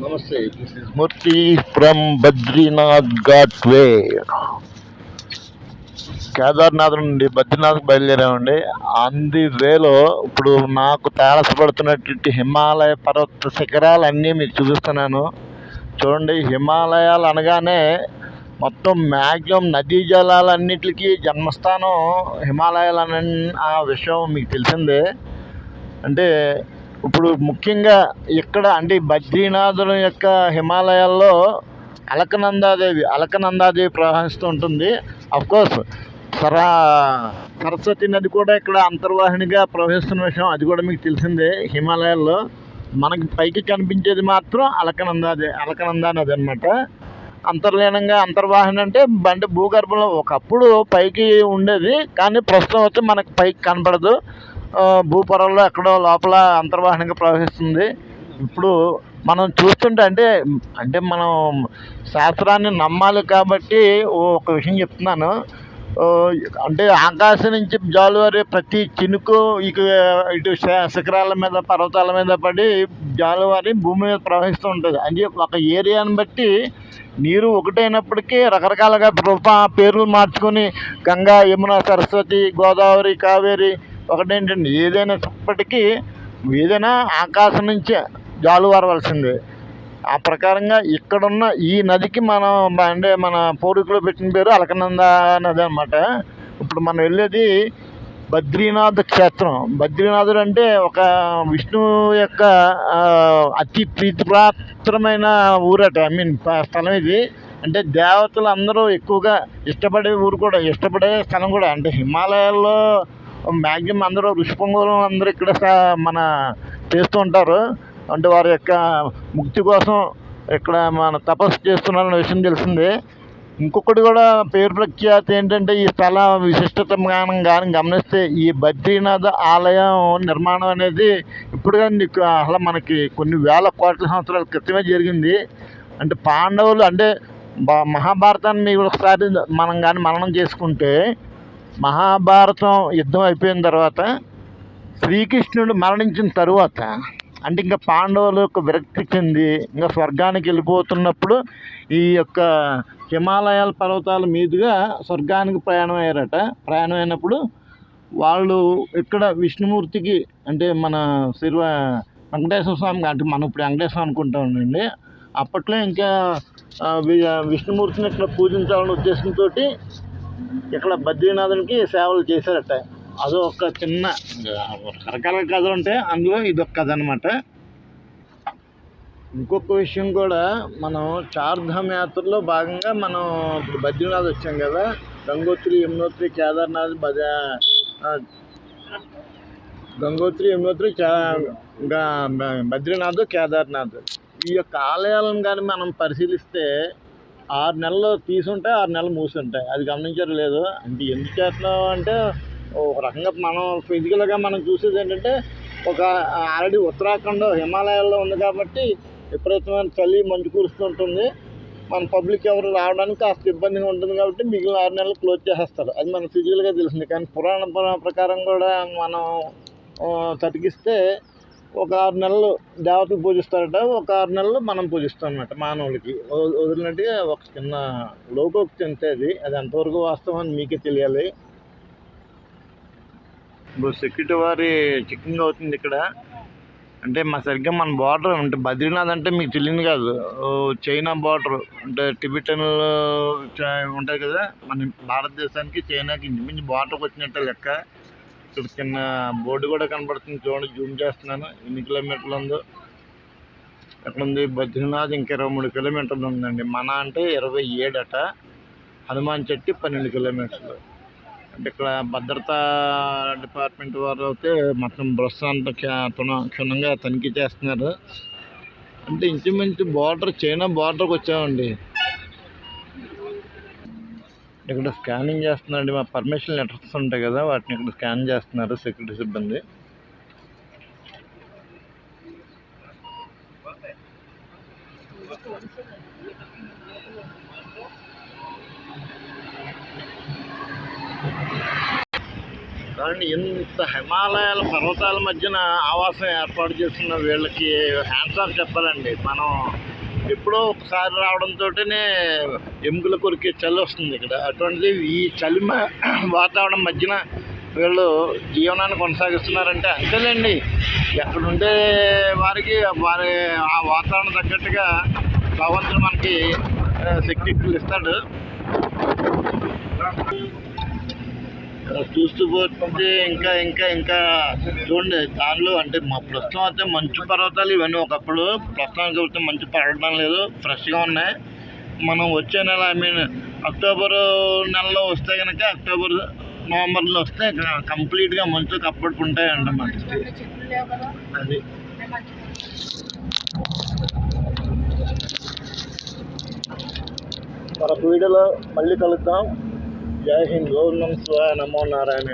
నమస్తే this is Murthy from Badrinath ghat way Kedarnath నుండి బద్రీనాథ్కి బయలుదేరామండి. అంది వేలో ఇప్పుడు నాకు తారసపడుతున్నటువంటి హిమాలయ పర్వత శిఖరాలన్నీ మీకు చూపిస్తున్నాను. చూడండి హిమాలయాలు అనగానే మొత్తం మ్యాక్సిమం నదీ జలాలన్నిటికీ జన్మస్థానం హిమాలయాలు అనే ఆ విషయం మీకు తెలిసిందే. అంటే ఇప్పుడు ముఖ్యంగా ఇక్కడ అంటే బద్రీనాథుల యొక్క హిమాలయాల్లో అలకనందాదేవి అలకనందాదేవి ప్రవహిస్తూ ఉంటుంది. కోర్స్ సరా సరస్వతి నది కూడా ఇక్కడ అంతర్వాహినిగా ప్రవహిస్తున్న విషయం అది కూడా మీకు తెలిసిందే హిమాలయాల్లో. మనకి పైకి కనిపించేది మాత్రం అలకనందాదే అలకనందా నది అనమాట అంతర్లీనంగా అంతర్వాహిని అంటే బండి భూగర్భంలో ఒకప్పుడు పైకి ఉండేది కానీ ప్రస్తుతం అయితే మనకు పైకి కనపడదు. భూపొరల్లో ఎక్కడో లోపల అంతర్వాహినిగా ప్రవహిస్తుంది. ఇప్పుడు మనం చూస్తుంటే అంటే అంటే మనం శాస్త్రాన్ని నమ్మాలి కాబట్టి ఒక విషయం చెప్తున్నాను. అంటే ఆకాశం నుంచి జాలువారి ప్రతి చినుకు ఇక ఇటు శిఖరాల మీద పర్వతాల మీద పడి జాలువారి భూమి మీద ప్రవహిస్తూ ఉంటుంది. అంటే ఒక ఏరియాని బట్టి నీరు ఒకటైనప్పటికీ రకరకాలుగా రూప పేర్లు మార్చుకొని గంగా యమున సరస్వతి గోదావరి కావేరి ఒకటేంటండి ఏదైనా ఇప్పటికీ ఏదైనా ఆకాశం నుంచే జాలువారవలసిందే ఆ ప్రకారంగా ఇక్కడున్న ఈ నదికి మనం అంటే మన పూర్వీకులు పెట్టిన పేరు అలకనంద నది అనమాట ఇప్పుడు మనం వెళ్ళేది బద్రీనాథ్ క్షేత్రం. బద్రీనాథుడు అంటే ఒక విష్ణువు యొక్క అతి ప్రీతిపాత్రమైన ఊరట ఐ మీన్ స్థలం ఇది. అంటే దేవతలు అందరూ ఎక్కువగా ఇష్టపడే ఊరు కూడా ఇష్టపడే స్థలం కూడా అంటే హిమాలయాల్లో మ్యాక్సిమం అందరూ ఋషిపొంగులు అందరూ ఇక్కడ మన చేస్తూ ఉంటారు. అంటే వారి యొక్క ముక్తి కోసం ఇక్కడ మన తపస్సు చేస్తున్నారన్న విషయం తెలిసిందే. ఇంకొకటి కూడా పేరు ప్రఖ్యాతి ఏంటంటే ఈ స్థల విశిష్టత గానం కానీ గమనిస్తే ఈ బద్రీనాథ ఆలయం నిర్మాణం అనేది ఇప్పుడు కానీ అలా మనకి కొన్ని వేల కోట్ల సంవత్సరాల క్రితమే జరిగింది. అంటే పాండవులు అంటే మహాభారతాన్ని ఒకసారి మనం కానీ మననం చేసుకుంటే మహాభారతం యుద్ధం అయిపోయిన తర్వాత శ్రీకృష్ణుడు మరణించిన తరువాత అంటే ఇంకా పాండవులు యొక్క విరక్తి చెంది ఇంకా స్వర్గానికి వెళ్ళిపోతున్నప్పుడు ఈ యొక్క హిమాలయాల పర్వతాల మీదుగా స్వర్గానికి ప్రయాణం అయ్యారట ప్రయాణం అయినప్పుడు వాళ్ళు ఇక్కడ విష్ణుమూర్తికి అంటే మన శివ వెంకటేశ్వర స్వామి అంటే మనం ఇప్పుడు వెంకటేశ్వరం అనుకుంటామండి అప్పట్లో ఇంకా విష్ణుమూర్తిని ఇక్కడ పూజించాలనే ఉద్దేశంతో ఇక్కడ బద్రీనాథునికి సేవలు చేశారట. అదో ఒక చిన్న రకరకాల కథలు ఉంటాయి. అందులో ఇది ఒక కథ అనమాట ఇంకొక విషయం కూడా మనం చార్ధామ్ యాత్రలో భాగంగా మనం ఇప్పుడు బద్రీనాథ్ వచ్చాం కదా. గంగోత్రి యమునోత్రి కేదార్నాథ్ బద గంగోత్రి యమునోత్రి బ- బద్రీనాథ్ కేదార్నాథ్. ఈ యొక్క ఆలయాలను కానీ మనం పరిశీలిస్తే ఆరు నెలలు తీసుంటాయి ఆరు నెలలు మూసుంటాయి. అది గమనించారు లేదు? అంటే ఎందుకు చేస్తున్నాం అంటే ఒక రకంగా మనం ఫిజికల్గా మనం చూసేది ఏంటంటే ఒక ఆల్రెడీ ఉత్తరాఖండ్ హిమాలయాల్లో ఉంది కాబట్టి విపరీతమైన చలి మంచు కురుస్తుంటుంది మన పబ్లిక్ ఎవరు రావడానికి కాస్త ఇబ్బందిగా ఉంటుంది కాబట్టి మిగిలిన ఆరు నెలలు క్లోజ్ చేసేస్తారు. అది మన ఫిజికల్గా తెలిసింది. కానీ పురాణ ప్రకారం కూడా మనం తటికిస్తే ఒక ఆరు నెలలు దేవతలు పూజిస్తారట ఒక ఆరు నెలలు మనం పూజిస్తాం అన్నమాట మానవులకి. వ- వదిలినట్టుగా ఒక చిన్న లోకోక్తి అంతే అది. అది ఎంతవరకు వాస్తవం అని మీకే తెలియాలి. ఇప్పుడు సెక్యూరిటీ వారి చెక్కింగ్ అవుతుంది ఇక్కడ. అంటే మా సరిగ్గా మన బార్డర్ అంటే బద్రీనాథ్ అంటే మీకు తెలియదు కాదు. ఓ చైనా బార్డర్ అంటే టిబెటన్ ఉంటాయి కదా. మన భారతదేశానికి చైనాకి ఇంచుమించు బార్డర్కి వచ్చినట్టే లెక్క. ఇక్కడ చిన్న బోర్డు కూడా కనబడుతుంది. చూడండి జూమ్ చేస్తున్నాను. ఎన్ని కిలోమీటర్లు ఉందో. ఎక్కడ ఉంది బద్రీనాథ్ ఇంకా ఇరవై మూడు కిలోమీటర్లు ఉందండి. మన అంటే ఇరవై ఏడట. హనుమాన్ చెట్టి పన్నెండు కిలోమీటర్లు. అంటే ఇక్కడ భద్రతా డిపార్ట్మెంట్ వారు అయితే మొత్తం బస్సు అంతా క్ష- క్షుణ్ణంగా తనిఖీ చేస్తున్నారు. అంటే ఇంచుమించు బార్డర్ చైనా బార్డర్కి వచ్చామండి. ఇక్కడ స్కానింగ్ చేస్తున్నారండి. మా పర్మిషన్ లెటర్స్ ఉంటాయి కదా వాటిని ఇక్కడ స్కాన్ చేస్తున్నారు సెక్యూరిటీ సిబ్బంది. కానీ ఇంత హిమాలయాల పర్వతాల మధ్యన ఆవాసం ఏర్పాటు చేస్తున్న వీళ్ళకి హ్యాండ్స్ ఆఫ్ చెప్పాలండి. మనం ఎప్పుడో ఒకసారి రావడంతోనే ఎముకల కొరికే చలి వస్తుంది ఇక్కడ. అటువంటిది ఈ చలి మ- వాతావరణం మధ్యన వీళ్ళు జీవనాన్ని కొనసాగిస్తున్నారంటే అంతేలేండి. ఎక్కడ ఉండే వారికి వారి ఆ వాతావరణం తగ్గట్టుగా భగవంతుడు మనకి శక్తి ఇస్తాడు చూస్తూ పోతే ఇంకా ఇంకా ఇంకా చూడండి దానిలో అంటే మా ప్రస్తుతం అయితే మంచు పర్వతాలు ఇవన్నీ ఒకప్పుడు ప్రస్తుతానికి అయితే మంచు పడడం లేదు ఫ్రెష్గా ఉన్నాయి. మనం వచ్చే నెల ఐ మీన్ అక్టోబర్ నెలలో వస్తే కనుక అక్టోబర్ నవంబర్లో వస్తే కంప్లీట్గా మంచు కప్పడుకుంటాయి అన్నమాట అది. మరొక వీడియోలో మళ్ళీ కలుద్దాం. జై హింద్. ఓం నమ శివాయ నమో నారాయణ